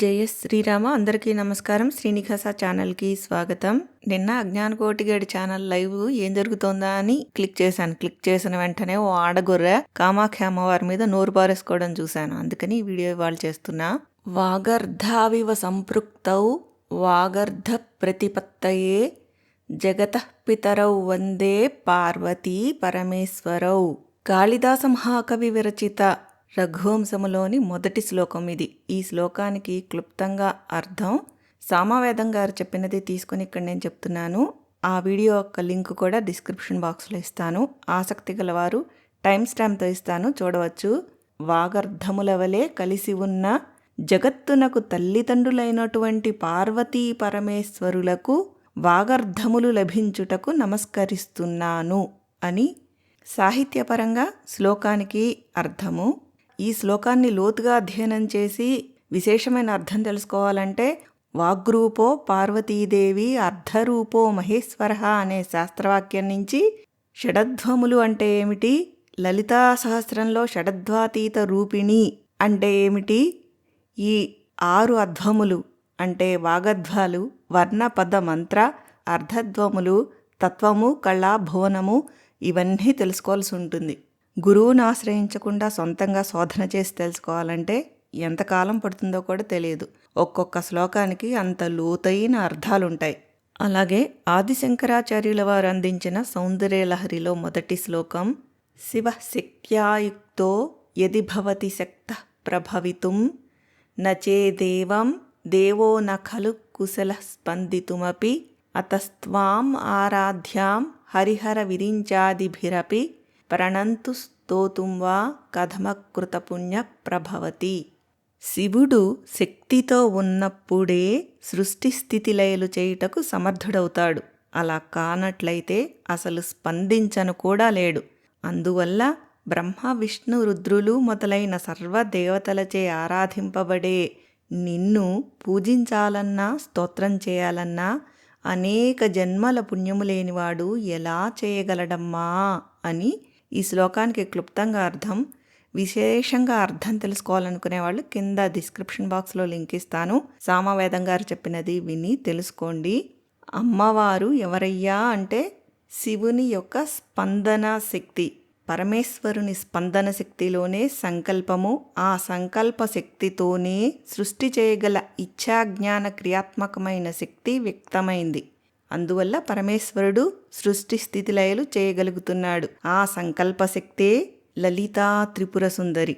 జయ శ్రీరామ అందరికీ నమస్కారం. శ్రీనివాస ఛానల్కి స్వాగతం. నిన్న అజ్ఞానకోటిగాడి ఛానల్ లైవ్ ఏం జరుగుతుందా అని క్లిక్ చేశాను. క్లిక్ చేసిన వెంటనే ఓ ఆడగొర్రె కామాఖ్య అమ్మవారి మీద నోరు పారేసుకోవడం చూశాను. అందుకని ఈ వీడియో ఇవాళ చేస్తున్నా. వాగర్ధావివ సంపృక్తౌ వాగర్ధ ప్రతిపత్తయే జగత పితరౌ వందే పార్వతీ పరమేశ్వరౌ. కాళిదాస మహాకవి విరచిత రఘువంశములోని మొదటి శ్లోకం ఇది. ఈ శ్లోకానికి క్లుప్తంగా అర్థం. సామవేదం గారు చెప్పినది తీసుకొని ఇక్కడ నేను చెప్తున్నాను. ఆ వీడియో యొక్క లింక్ కూడా డిస్క్రిప్షన్ బాక్స్లో ఇస్తాను. ఆసక్తి గలవారు టైం స్టాంప్తో ఇస్తాను. చూడవచ్చు. వాగర్ధముల వలె కలిసి ఉన్న జగత్తునకు తల్లిదండ్రులైనటువంటి పార్వతీ పరమేశ్వరులకు వాగర్ధములు లభించుటకు నమస్కరిస్తున్నాను అని సాహిత్యపరంగా శ్లోకానికి అర్థము. ఈ శ్లోకాన్ని లోతుగా అధ్యయనం చేసి విశేషమైన అర్థం తెలుసుకోవాలంటే వాగ్రూపో పార్వతీదేవి అర్ధరూపో మహేశ్వర అనే శాస్త్రవాక్యం నుంచి షడధ్వములు అంటే ఏమిటి? లలితా సహస్రంలో షడధ్వాతీత రూపిణి అంటే ఏమిటి? ఈ ఆరు అధ్వములు అంటే వాగధ్వాలు వర్ణపద మంత్ర అర్ధధ్వములు తత్వము కళా భువనము ఇవన్నీ తెలుసుకోవాల్సి ఉంటుంది. గురువును ఆశ్రయించకుండా సొంతంగా శోధన చేసి తెలుసుకోవాలంటే ఎంతకాలం పడుతుందో కూడా తెలియదు. ఒక్కొక్క శ్లోకానికి అంత లోతైన అర్థాలుంటాయి. అలాగే ఆదిశంకరాచార్యుల వారు అందించిన సౌందర్యలహరిలో మొదటి శ్లోకం శివ శక్త్యాయుక్తో యది భవతి శక్త ప్రభవితుం నచేదేవం దేవో నఖలు కుశల స్పందితుమపి అతస్త్వాం ఆరాధ్యాం హరిహర విరించాదిభిరపి ప్రణంతు స్తోతుం వా కథమకృతపుణ్య ప్రభవతి. శివుడు శక్తితో ఉన్నప్పుడే సృష్టి స్థితిలయలు చేయుటకు సమర్థుడవుతాడు. అలా కానట్లయితే అసలు స్పందించను కూడా లేడు. అందువల్ల బ్రహ్మ విష్ణు రుద్రులు మొదలైన సర్వదేవతలచే ఆరాధింపబడే నిన్ను పూజించాలన్నా స్తోత్రం చేయాలన్నా అనేక జన్మల పుణ్యము లేనివాడు ఎలా చేయగలడమ్మా అని ఈ శ్లోకానికి క్లుప్తంగా అర్థం విశేషంగా అర్థం తెలుసుకోవాలనుకునే వాళ్ళు కింద డిస్క్రిప్షన్ బాక్స్లో లింక్ ఇస్తాను. సామవేదం గారు చెప్పినది విని తెలుసుకోండి. అమ్మవారు ఎవరయ్యా అంటే శివుని యొక్క స్పందన శక్తి పరమేశ్వరుని స్పందన శక్తిలోనే సంకల్పము. ఆ సంకల్ప శక్తితోనే సృష్టి చేయగల ఇచ్ఛాజ్ఞాన క్రియాత్మకమైన శక్తి వ్యక్తమైంది. అందువల్ల పరమేశ్వరుడు సృష్టి స్థితిలయలు చేయగలుగుతున్నాడు. ఆ సంకల్ప శక్తే లలితా త్రిపుర సుందరి.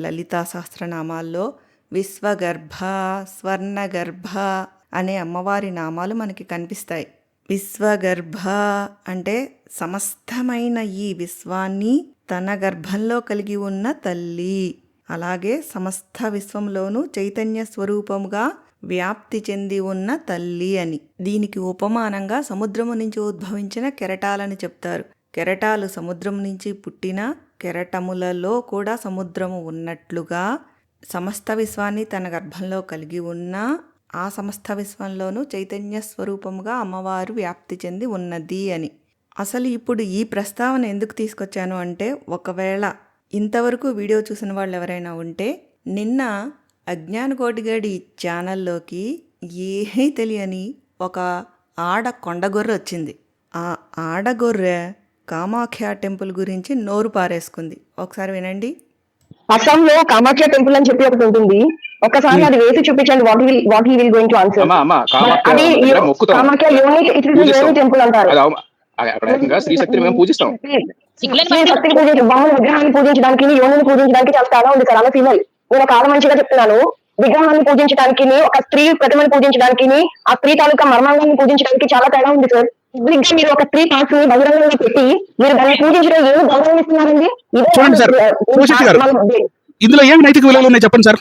లలితా సహస్రనామాల్లో విశ్వగర్భ స్వర్ణగర్భ అనే అమ్మవారి నామాలు మనకి కనిపిస్తాయి. విశ్వగర్భ అంటే సమస్తమైన ఈ విశ్వాన్ని తన గర్భంలో కలిగి ఉన్న తల్లి. అలాగే సమస్త విశ్వంలోనూ చైతన్య స్వరూపముగా వ్యాప్తి చెంది ఉన్న తల్లి అని. దీనికి ఉపమానంగా సముద్రము నుంచి ఉద్భవించిన కెరటాలని చెప్తారు. కెరటాలు సముద్రం నుంచి పుట్టిన కెరటములలో కూడా సముద్రము ఉన్నట్లుగా సమస్త విశ్వాన్ని తన గర్భంలో కలిగి ఉన్న ఆ సమస్త విశ్వంలోనూ చైతన్య స్వరూపముగా అమ్మవారు వ్యాప్తి చెంది ఉన్నది అని. అసలు ఇప్పుడు ఈ ప్రస్తావన ఎందుకు తీసుకొచ్చాను అంటే ఒకవేళ ఇంతవరకు వీడియో చూసిన వాళ్ళు ఎవరైనా ఉంటే నిన్న అజ్ఞానకోటిగడి ఛానల్లోకి ఏమీ తెలియని ఒక ఆడ కొండగొర్రె వచ్చింది. ఆ ఆడగొర్రె కామాఖ్య టెంపుల్ గురించి నోరు పారేసుకుంది. ఒకసారి వినండి. అస్సాంలో కామాఖ్య టెంపుల్ అని చెప్పి ఒకటి ఉంటుంది. ఒక్కసారి అది వేసి చూపించండి. What will what he will going to answer అమ్మా అమ్మా కామాఖ్య అది Kamakhya unique it is. Unique temple అంటారు. అక్కడ మేము పూజిస్తాం. పూజించి విగ్రహాన్ని పూజించడానికి యోనిని పూజించడానికి చాలా ఉంది సార్. అలా ఫీమేల్ నేను ఒక ఆడ మంచిగా చెప్తున్నాను. విగ్రహాన్ని పూజించడానికి ఒక స్త్రీ ప్రతిమను పూజించడానికి ఆ స్త్రీ తాలూకా మర్మాంగాన్ని పూజించడానికి చాలా తేడా ఉంది సార్. గా మీరు ఒక స్త్రీ ని బహిరంగంగా పెట్టి మీరు దాన్ని పూజించడం ఏమి గౌరవం ఇస్తున్నారండి? ఇదే చూడండి సార్, పూజిత గారు. మన- ఇందులో ఏం నైతిక విలువలు ఉన్నాయి చెప్పండి సార్?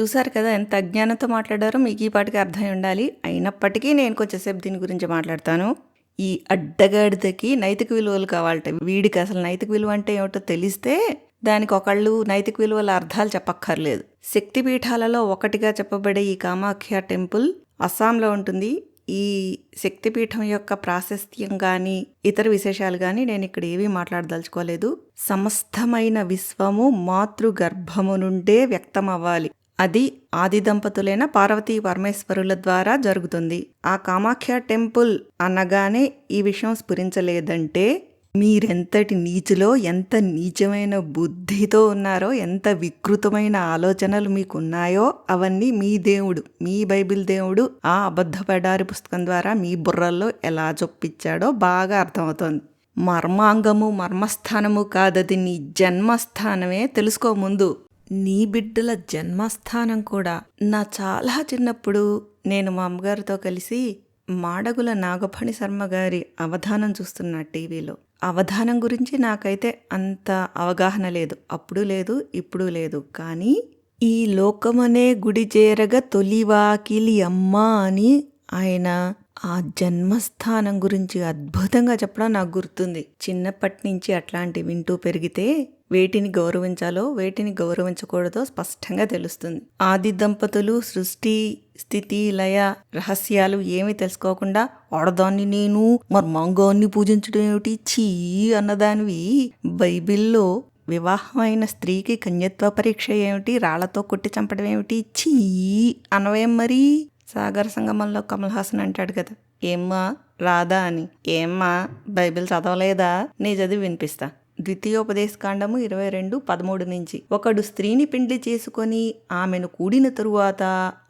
చూసారు కదా ఎంత అజ్ఞానంతో మాట్లాడారో మీకు ఈ పాటికి అర్థమై ఉండాలి. అయినప్పటికీ నేను కొంచెంసేపు దీని గురించి మాట్లాడతాను. ఈ అడ్డగాడిదకి నైతిక విలువలు కావాలట వీడికి అసలు నైతిక విలువ అంటే ఏమిటో తెలిస్తే దానికి ఒకళ్ళు నైతిక విలువల అర్థాలు చెప్పక్కర్లేదు. శక్తిపీఠాలలో ఒకటిగా చెప్పబడే ఈ కామాఖ్య టెంపుల్ అస్సాంలో ఉంటుంది. ఈ శక్తిపీఠం యొక్క ప్రాశస్త్యం కానీ ఇతర విశేషాలు కానీ నేను ఇక్కడ ఏమీ మాట్లాడదలుచుకోలేదు. సమస్తమైన విశ్వము మాతృ గర్భము నుండే వ్యక్తం అవ్వాలి అది ఆది దంపతులైన పార్వతీ పరమేశ్వరుల ద్వారా జరుగుతుంది. ఆ కామాఖ్య టెంపుల్ అనగానే ఈ విషయం స్ఫురించలేదంటే మీరెంతటి నీచులో ఎంత నీచమైన బుద్ధితో ఉన్నారో ఎంత వికృతమైన ఆలోచనలు మీకున్నాయో అవన్నీ మీ దేవుడు మీ బైబిల్ దేవుడు ఆ అబద్ధపడారి పుస్తకం ద్వారా మీ బుర్రల్లో ఎలా చొప్పించాడో బాగా అర్థమవుతోంది. మర్మాంగము మర్మస్థానము కాదది నీ జన్మస్థానమే తెలుసుకో ముందు. నీ బిడ్డల జన్మస్థానం కూడా. నా చాలా చిన్నప్పుడు నేను మా అమ్మగారితో కలిసి మాడగుల నాగఫణి శర్మ గారి అవధానం చూస్తున్నా టీవీలో. అవధానం గురించి నాకైతే అంత అవగాహన లేదు. అప్పుడు లేదు ఇప్పుడు లేదు. కానీ ఈ లోకమనే గుడి చేరగ తొలివాకిలి అమ్మ అని ఆయన ఆ జన్మస్థానం గురించి అద్భుతంగా చెప్పడం నాకు గుర్తుంది. చిన్నప్పటి నుంచి అట్లాంటి వింటూ పెరిగితే వేటిని గౌరవించాలో వేటిని గౌరవించకూడదో స్పష్టంగా తెలుస్తుంది. ఆది దంపతులు సృష్టి స్థితి లయ రహస్యాలు ఏమీ తెలుసుకోకుండా ఆడదాన్ని నేను మర్మాంగాన్ని పూజించడం ఏమిటి? చీ అన్నదానివి. బైబిల్లో వివాహమైన స్త్రీకి కన్యత్వ పరీక్ష ఏమిటి? రాళ్ళతో కొట్టి చంపడం ఏమిటి? చీ అనవేం మరి? సాగర సంగమంలో కమల్ హాసన్ అంటాడు కదా. ఏమ్మా రాదా అని. ఏమ్మా బైబిల్ చదవలేదా? నీ చదివి వినిపిస్తా. ద్వితీయోపదేశకాండము ఇరవై రెండు పదమూడు నుంచి. ఒకడు స్త్రీని పెండ్లి చేసుకొని ఆమెను కూడిన తరువాత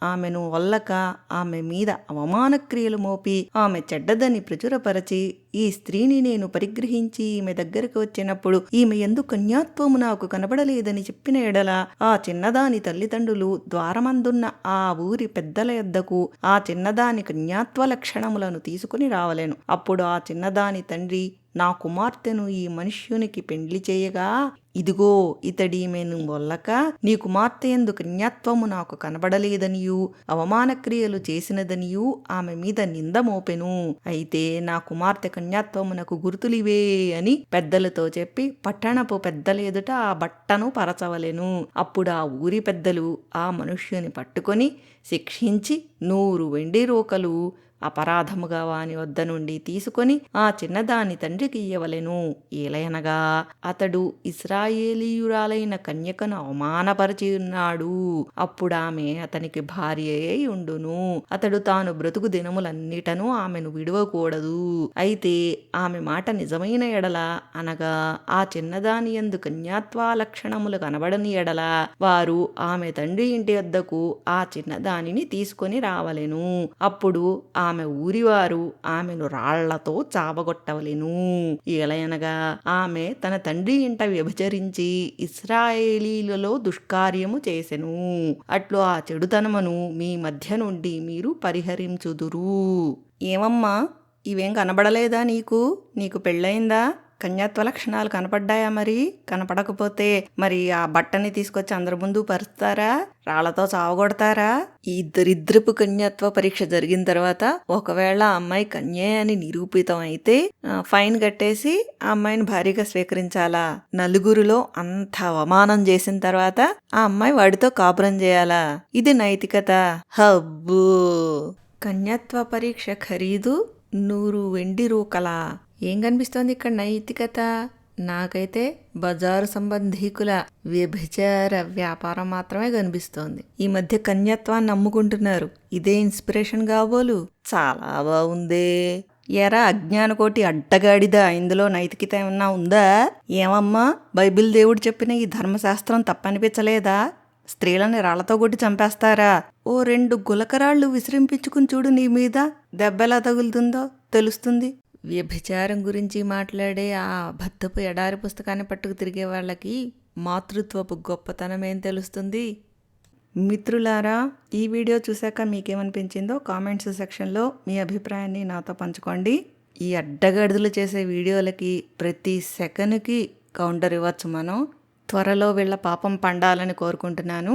ఆమెను వల్లక ఆమె మీద అవమాన క్రియలు మోపి ఆమె చెడ్డదని ప్రచురపరచి ఈ స్త్రీని నేను పరిగ్రహించి ఈమె దగ్గరకు వచ్చినప్పుడు ఈమె ఎందు కన్యాత్వము నాకు కనబడలేదని చెప్పిన ఎడల ఆ చిన్నదాని తల్లిదండ్రులు ద్వారమందున్న ఆ ఊరి పెద్దల యొద్దకు ఆ చిన్నదాని కన్యాత్వ లక్షణములను తీసుకుని రావలేను. అప్పుడు ఆ చిన్నదాని తండ్రి నా కుమార్తెను ఈ మనుష్యునికి పెండ్లి చేయగా ఇదిగో ఇతడి వల్లక నీ కుమార్తె ఎందు కన్యాత్వము నాకు కనబడలేదనియు అవమానక్రియలు చేసినదనియు ఆమె మీద నింద మోపెను. అయితే నా కుమార్తె కన్యాత్వమునకు గుర్తులివే అని పెద్దలతో చెప్పి పట్టణపు పెద్దల ఎదుట ఆ బట్టను పరచవలెను. అప్పుడు ఆ ఊరి పెద్దలు ఆ మనుష్యుని పట్టుకొని శిక్షించి నూరు వెండి రోకలు అపరాధముగా వాని వద్ద నుండి తీసుకొని ఆ చిన్నదాని తండ్రికి ఇయ్యవలెను. ఏలయనగా అతడు ఇస్రాయేలీయురాలైన కన్యకను అవమానపరిచి ఉన్నాడు అప్పుడామె అతనికి భార్య అయి ఉండును. అతడు తాను బ్రతుకు దినములన్నిటను ఆమెను విడవకూడదు. అయితే ఆమె మాట నిజమైన ఎడల అనగా ఆ చిన్నదాని ఎందు కన్యాత్వా లక్షణములు కనబడని ఎడల వారు ఆమె తండ్రి ఇంటి వద్దకు ఆ చిన్నదానిని తీసుకొని రావలెను. అప్పుడు ఆమె ఊరివారు ఆమెను రాళ్ళతో చావగొట్టవలెను. ఏలయనగా ఆమె తన తండ్రి ఇంట వ్యభిచరించి ఇస్రాయేలీలలో దుష్కార్యము చేసెను. అట్లు ఆ చెడుతనమును మీ మధ్య నుండి మీరు పరిహరించుదురు. ఏమమ్మా? ఇవేం కనబడలేదా నీకు? నీకు పెళ్ళయిందా? కన్యాత్వ లక్షణాలు కనపడ్డాయా మరి? కనపడకపోతే మరి ఆ బట్టని తీసుకొచ్చి అందరి ముందు పరుస్తారా? రాళ్ళతో చావగొడతారా? ఈ దరిద్రపు కన్యాత్వ పరీక్ష జరిగిన తర్వాత ఒకవేళ ఆ అమ్మాయి కన్యే అని నిరూపితం అయితే ఫైన్ కట్టేసి ఆ అమ్మాయిని భారీగా స్వీకరించాలా? నలుగురిలో అంత అవమానం చేసిన తర్వాత ఆ అమ్మాయి వాడితో కాపురం చేయాలా? ఇది నైతికత. హబ్బు! కన్యత్వ పరీక్ష ఖరీదు నూరు వెండి రూకలా? ఏం కనిపిస్తోంది ఇక్కడ నైతికత? నాకైతే బజారు సంబంధీకుల వ్యభిచార వ్యాపారం మాత్రమే కనిపిస్తోంది. ఈ మధ్య కన్యత్వాన్ని నమ్ముకుంటున్నారు. ఇదే ఇన్స్పిరేషన్ కాబోలు. చాలా బాగుందే. ఎరా అజ్ఞానకోటి అడ్డగాడిదా? ఇందులో నైతికత ఏమన్నా ఉందా? ఏమమ్మా బైబిల్ దేవుడు చెప్పిన ఈ ధర్మశాస్త్రం తప్పనిపించలేదా? స్త్రీలని రాళ్ళతో కొట్టి చంపేస్తారా? ఓ రెండు గులకరాళ్ళు విసిరింపించుకుని చూడు నీ మీద. దెబ్బెలా తగులుతుందో తెలుస్తుంది. వ్యభిచారం గురించి మాట్లాడే ఆ భర్తపు ఎడారి పుస్తకాన్ని పట్టుకు తిరిగే వాళ్ళకి మాతృత్వపు గొప్పతనం ఏం తెలుస్తుంది? మిత్రులారా ఈ వీడియో చూశాక మీకేమనిపించిందో కామెంట్స్ సెక్షన్లో మీ అభిప్రాయాన్ని నాతో పంచుకోండి. ఈ అడ్డగడుదులు చేసే వీడియోలకి ప్రతి సెకండ్కి కౌంటర్ ఇవ్వచ్చు మనం. త్వరలో వీళ్ళ పాపం పండాలని కోరుకుంటున్నాను.